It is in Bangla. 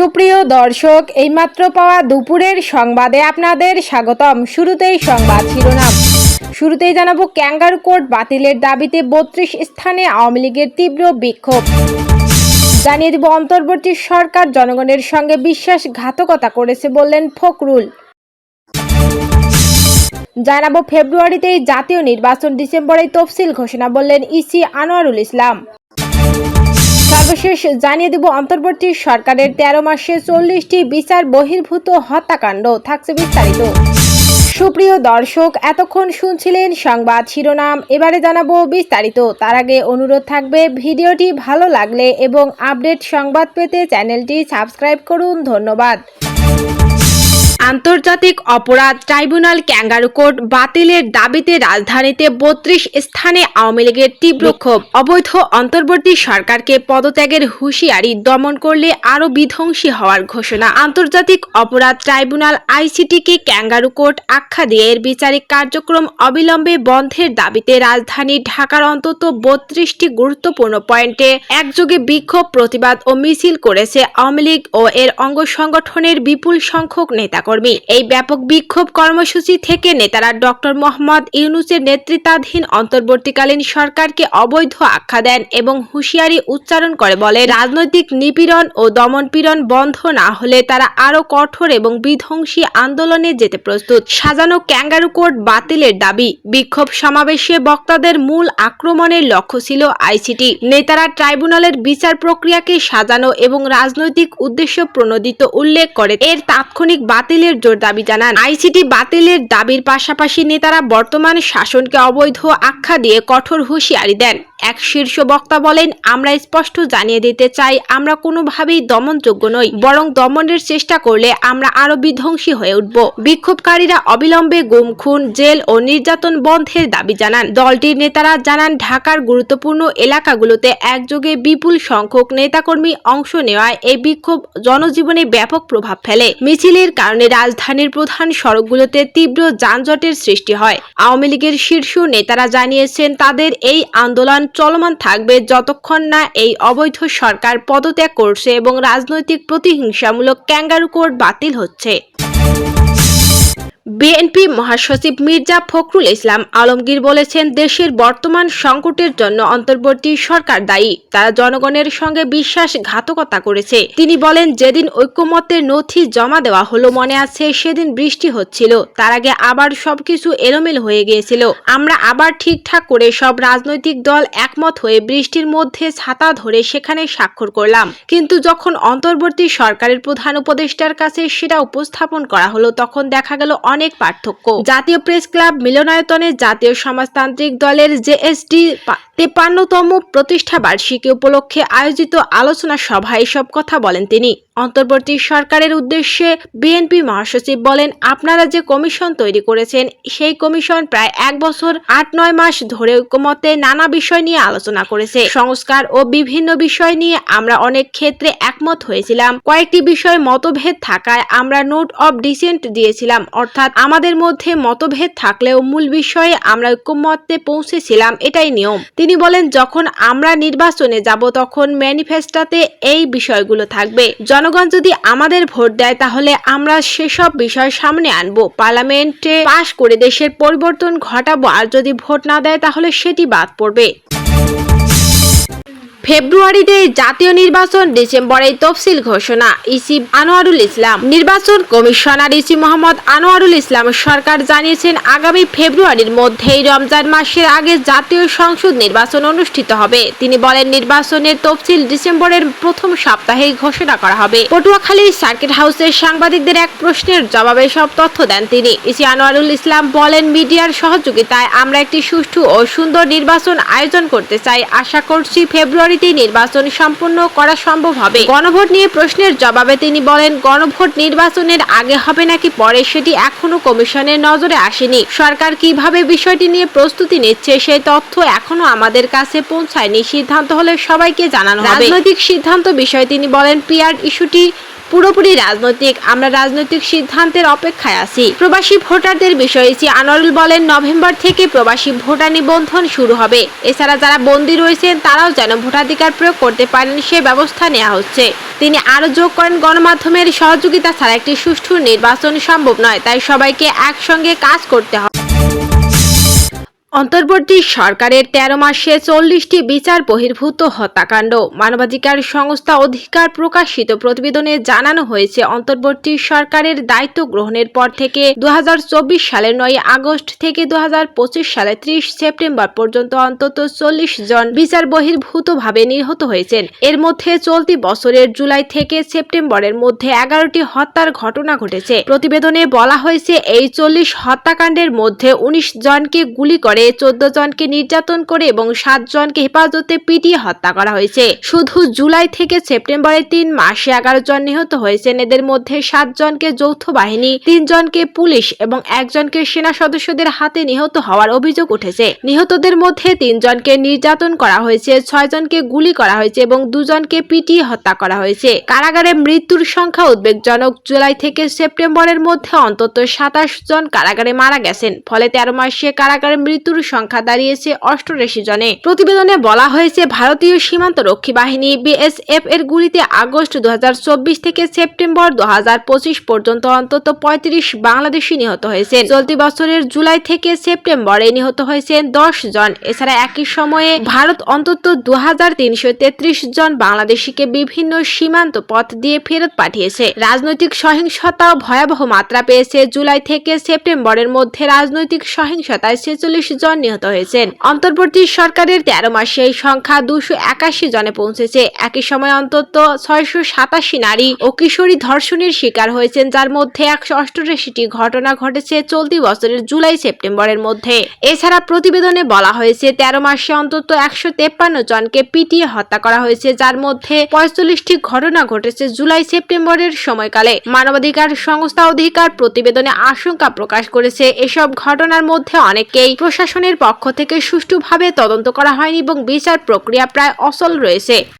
সুপ্রিয় দর্শক, এইমাত্র পাওয়া দুপুরের সংবাদে আপনাদের স্বাগতম। শুরুতেই সংবাদ শিরোনাম। শুরুতেই জানাব ক্যাঙ্গারু কোর্ট বাতিলের দাবিতে বত্রিশ স্থানে আওয়ামী লীগের তীব্র বিক্ষোভ। জানিয়ে দেব অন্তর্বর্তী সরকার জনগণের সঙ্গে বিশ্বাসঘাতকতা করেছে বললেন ফখরুল। জানাব ফেব্রুয়ারিতেই জাতীয় নির্বাচন ডিসেম্বরে তফসিল ঘোষণা বললেন ইসি আনোয়ারুল ইসলাম। সর্বশেষ জানিয়ে দেব, অন্তর্বর্তী সরকারের তেরো মাসে চল্লিশটি বিচার বহির্ভূত হত্যাকাণ্ড থাকছে বিস্তারিত। সুপ্রিয় দর্শক, এতক্ষণ শুনছিলেন সংবাদ শিরোনাম। এবারে জানাব বিস্তারিত। তার আগে অনুরোধ থাকবে, ভিডিওটি ভালো লাগলে এবং আপডেট সংবাদ পেতে চ্যানেলটি সাবস্ক্রাইব করুন। ধন্যবাদ। আন্তর্জাতিক অপরাধ ট্রাইব্যুনাল ক্যাঙ্গারু কোর্ট বাতিলের দাবিতে রাজধানীতে বত্রিশ স্থানে আওয়ামী লীগের তীব্র ক্ষোভ। অবৈধ অন্তর্বর্তী সরকারকে পদত্যাগের হুঁশিয়ারি দমন করলে আরও বিধ্বংসী হওয়ার ঘোষণা। আন্তর্জাতিক অপরাধ ট্রাইব্যুনাল আইসিটিকে ক্যাঙ্গারু কোর্ট আখ্যা দিয়ে এর বিচারিক কার্যক্রম অবিলম্বে বন্ধের দাবিতে রাজধানী ঢাকার অন্তত বত্রিশটি গুরুত্বপূর্ণ পয়েন্টে একযোগে বিক্ষোভ, প্রতিবাদ ও মিছিল করেছে আওয়ামী লীগ ও এর অঙ্গ সংগঠনের বিপুল সংখ্যক নেতাকর্মী এই ব্যাপক বিক্ষোভ কর্মসূচি থেকে নেতারা ডক্টর মোহাম্মদ ইউনুসের নেতৃত্বাধীন অন্তর্বর্তীকালীন সরকারকে অবৈধ আখ্যা দেন এবং হুঁশিয়ারি উচ্চারণ করে বলে, রাজনৈতিক নিপীড়ন ও দমনপীড়ন বন্ধ না হলে তারা আরও কঠোর এবং বিধ্বংসী আন্দোলনে যেতে প্রস্তুত। সাজানো ক্যাঙ্গারু কোর্ট বাতিলের দাবি, বিক্ষোভ সমাবেশে বক্তাদের মূল আক্রমণের লক্ষ্য ছিল আইসিটি। নেতারা ট্রাইব্যুনালের বিচার প্রক্রিয়াকে সাজানো এবং রাজনৈতিক উদ্দেশ্য প্রণোদিত উল্লেখ করে, এর তাৎক্ষণিক বাতিলের জোর দাবি জানান। আইসিটি বাতিলের দাবির পাশাপাশি নেতারা বর্তমান শাসনকে অবৈধ আখ্যা দিয়ে কঠোর হুঁশিয়ারি দেন। এক শীর্ষ বক্তা বলেন, আমরা স্পষ্ট জানিয়ে দিতে চাই, আমরা কোনোভাবেই দমনযোগ্য নই, বরং দমনের চেষ্টা করলে আমরা আরও বিধ্বংসী হয়ে উঠব। বিক্ষোভকারীরা অবিলম্বে গুম, খুন, জেল ও নির্যাতন বন্ধের দাবি জানান। দলটির নেতারা জানান, ঢাকার গুরুত্বপূর্ণ এলাকাগুলোতে একযোগে বিপুল সংখ্যক নেতাকর্মী অংশ নেওয়ায় এই বিক্ষোভ জনজীবনে ব্যাপক প্রভাব ফেলে। মিছিলের কারণে রাজধানীর প্রধান সড়কগুলোতে তীব্র যানজটের সৃষ্টি হয়। আওয়ামী লীগের শীর্ষ নেতারা জানিয়েছেন, তাদের এই আন্দোলন চলমান থাকবে যতক্ষণ না এই অবৈধ সরকার পদত্যাগ করছে এবং রাজনৈতিক প্রতিহিংসামূলক ক্যাঙ্গারু কোর্ট বাতিল হচ্ছে। বিএনপি মহাসচিব মির্জা ফখরুল ইসলাম আলমগীর বলেছেন, দেশের বর্তমান সংকটের জন্য অন্তর্বর্তী সরকার দায়ী। তারা জনগণের সঙ্গে বিশ্বাসঘাতকতা করেছে। তিনি বলেন, যেদিন ঐক্যমত্যের নথি জমা দেওয়া হলো, মনে আছে সেদিন বৃষ্টি হচ্ছিল। তার আগে আবার সবকিছু এলোমেলো হয়ে গিয়েছিল। আমরা আবার ঠিকঠাক করে সব রাজনৈতিক দল একমত হয়ে বৃষ্টির মধ্যে ছাতা ধরে সেখানে স্বাক্ষর করলাম। কিন্তু যখন অন্তর্বর্তী সরকারের প্রধান উপদেষ্টার কাছে সেটা উপস্থাপন করা হলো, তখন দেখা গেল অনেক পার্থক্য। জাতীয় প্রেস ক্লাব মিলনায়তনে জাতীয় সমাজতান্ত্রিক দলের জেএসডি তেপান্নতম প্রতিষ্ঠা বার্ষিকী উপলক্ষে আয়োজিত আলোচনা সভায় এসব কথা বলেন তিনি। অন্তর্বর্তী সরকারের উদ্দেশ্যে বিএনপি মহাসচিব বলেন, আপনারা যে কমিশন তৈরি করেছেন, সেই কমিশন প্রায় এক বছর, আট নয় মাস ধরে ঐক্যমতে নানা বিষয় নিয়ে আলোচনা করেছে। সংস্কার ও বিভিন্ন বিষয় নিয়ে আমরা অনেক ক্ষেত্রে একমত হয়েছিলাম। কয়েকটি বিষয় মতভেদ থাকায় আমরা নোট অব ডিসেন্ট দিয়েছিলাম। অর্থাৎ আমাদের মধ্যে মতভেদ থাকলেও মূল বিষয়ে আমরা ঐক্যমত্যে পৌঁছেছিলাম, এটাই নিয়ম। তিনি বলেন, যখন আমরা নির্বাচনে যাব, তখন ম্যানিফেস্টাতে এই বিষয়গুলো থাকবে। জনগণ যদি আমাদের ভোট দেয়, তাহলে আমরা সেসব বিষয় সামনে আনব। পার্লামেন্টে পাশ করে দেশের পরিবর্তন ঘটাবো, আর যদি ভোট না দেয়, তাহলে সেটি বাদ পড়বে। ফেব্রুয়ারিতে জাতীয় নির্বাচন, ডিসেম্বরে তফসিল ঘোষণা, ইসি আনোয়ারুল ইসলাম। নির্বাচন কমিশনার ইসি মোহাম্মদ আনোয়ারুল ইসলাম সরকার জানিয়েছেন, আগামী ফেব্রুয়ারির মধ্যেই রমজান মাসের আগে জাতীয় সংসদ নির্বাচন অনুষ্ঠিত হবে। তিনি বলেন, নির্বাচনের তফসিল ডিসেম্বরের প্রথম সপ্তাহে ঘোষণা করা হবে। পটুয়াখালী সার্কিট হাউসের সাংবাদিকদের এক প্রশ্নের জবাবে সব তথ্য দেন তিনি। ইসি আনোয়ারুল ইসলাম বলেন, মিডিয়ার সহযোগিতায় আমরা একটি সুষ্ঠু ও সুন্দর নির্বাচন আয়োজন করতে চাই। আশা করছি ফেব্রুয়ারিতেই নির্বাচন সম্পন্ন করা সম্ভব হবে। গণভোট নিয়ে প্রশ্নের জবাবে তিনি বলেন, গণভোট নির্বাচনের আগে হবে নাকি পরে সেটি এখনও কমিশনের নজরে আসেনি। সরকার কীভাবে বিষয়টি নিয়ে প্রস্তুতি নিচ্ছে সেই তথ্য এখনও আমাদের কাছে পৌঁছায়নি। সিদ্ধান্ত হলে সবাইকে জানানো হবে। রাজনৈতিক সিদ্ধান্ত বিষয়ে তিনি বলেন পিয়ার ইস্যুটি পুরোপুরি রাজনৈতিক, আমরা রাজনৈতিক সিদ্ধান্তের অপেক্ষায় আছি। প্রবাসী ভোটারদের বিষয়ে শ্রী আনোয়ারুল বলেন, নভেম্বর থেকে প্রবাসী ভোটার নিবন্ধন শুরু হবে। এছাড়া যারা বন্দী রয়েছেন, তারাও যেন ভোটাধিকার প্রয়োগ করতে পারেন, সে ব্যবস্থা নেওয়া হচ্ছে। তিনি আরও যোগ করেন, গণমাধ্যমের সহযোগিতা ছাড়া একটি সুষ্ঠু নির্বাচন সম্ভব নয়, তাই সবাইকে একসঙ্গে কাজ করতে হবে। অন্তর্বর্তী সরকারের তেরো মাসে চল্লিশটি বিচার বহির্ভূত হত্যাকাণ্ড। মানবাধিকার সংস্থা অধিকার প্রকাশিত প্রতিবেদনে জানানো হয়েছে, অন্তর্বর্তী সরকারের দায়িত্ব গ্রহণের পর থেকে দু হাজার চব্বিশ সালের নয় আগস্ট থেকে দু সালের ত্রিশ সেপ্টেম্বর পর্যন্ত অন্তত চল্লিশ জন বিচার বহির্ভূতভাবে নিহত হয়েছেন। এর মধ্যে চলতি বছরের জুলাই থেকে সেপ্টেম্বরের মধ্যে এগারোটি হত্যার ঘটনা ঘটেছে। প্রতিবেদনে বলা হয়েছে, এই চল্লিশ হত্যাকাণ্ডের মধ্যে উনিশ জনকে গুলি করে চোদ্দ জনকে নির্যাতন করে এবং সাত জনকে হেফাজতে পিটিয়ে হত্যা করা হয়েছে। শুধু জুলাই থেকে সেপ্টেম্বরে তিন মাসে এগারো জন নিহত হয়েছেন। এদের মধ্যে সাত জনকে যৌথ বাহিনী, তিন জনকে পুলিশ এবং একজনকে সেনা সদস্যদের হাতে নিহত হওয়ার অভিযোগ উঠেছে। নিহতদের মধ্যে তিনজনকে নির্যাতন করা হয়েছে, ছয় জনকে গুলি করা হয়েছে এবং দুজনকে পিটিয়ে হত্যা করা হয়েছে। কারাগারে মৃত্যুর সংখ্যা উদ্বেগজনক। জুলাই থেকে সেপ্টেম্বরের মধ্যে অন্তত সাতাশ জন কারাগারে মারা গেছেন। ফলে তেরো মাসে কারাগারে মৃত্যুর সংখ্যা দাঁড়িয়েছে অষ্টআশি জনে। প্রতিবেদনে বলা হয়েছে, ভারতীয় সীমান্ত রক্ষী বাহিনী বিএসএফ এর গুলিতে আগস্ট দু থেকে সেপ্টেম্বর দুহাজার পঁচিশ পর্যন্ত অন্তত পঁয়ত্রিশ বাংলাদেশি নিহত হয়েছেন। চলতি বছরের জুলাই থেকে সেপ্টেম্বরে নিহত হয়েছেন দশ জন। এছাড়া একই সময়ে ভারত অন্তত দু হাজার তিনশো তেত্রিশ জন বাংলাদেশিকে বিভিন্ন সীমান্ত পথ দিয়ে ফেরত পাঠিয়েছে। রাজনৈতিক সহিংসতাও ভয়াবহ মাত্রা পেয়েছে জুলাই থেকে সেপ্টেম্বরের মধ্যে। রাজনৈতিক সহিংসতায় ছেচল্লিশ জন নিহত হয়েছেন। অন্তর্বর্তী সরকারের তেরো মাসে এই সংখ্যা দুশো একাশি জনে পৌঁছেছে। একই সময় অন্তত ছয়শো সাতাশি নারী ও কিশোরী ধর্ষণের শিকার হয়েছেন, যার মধ্যে একশো অষ্টআশিটি ঘটনা ঘটেছে চলতি বছরের জুলাই সেপ্টেম্বরের মধ্যে। এছাড়া প্রতিবেদনে বলা হয়েছে, তেরো মাসে অন্তত একশো তেপ্পান্ন জনকে পিটিয়ে হত্যা করা হয়েছে, যার মধ্যে পঁয়তাল্লিশটি ঘটনা ঘটেছে জুলাই সেপ্টেম্বরের সময়কালে। মানবাধিকার সংস্থা অধিকার প্রতিবেদনে আশঙ্কা প্রকাশ করেছে, এসব ঘটনার মধ্যে অনেককেই প্রশাসনের পক্ষ থেকে সুষ্ঠুভাবে তদন্ত করা হয়নি এবং বিচার প্রক্রিয়া প্রায় অচল রয়েছে।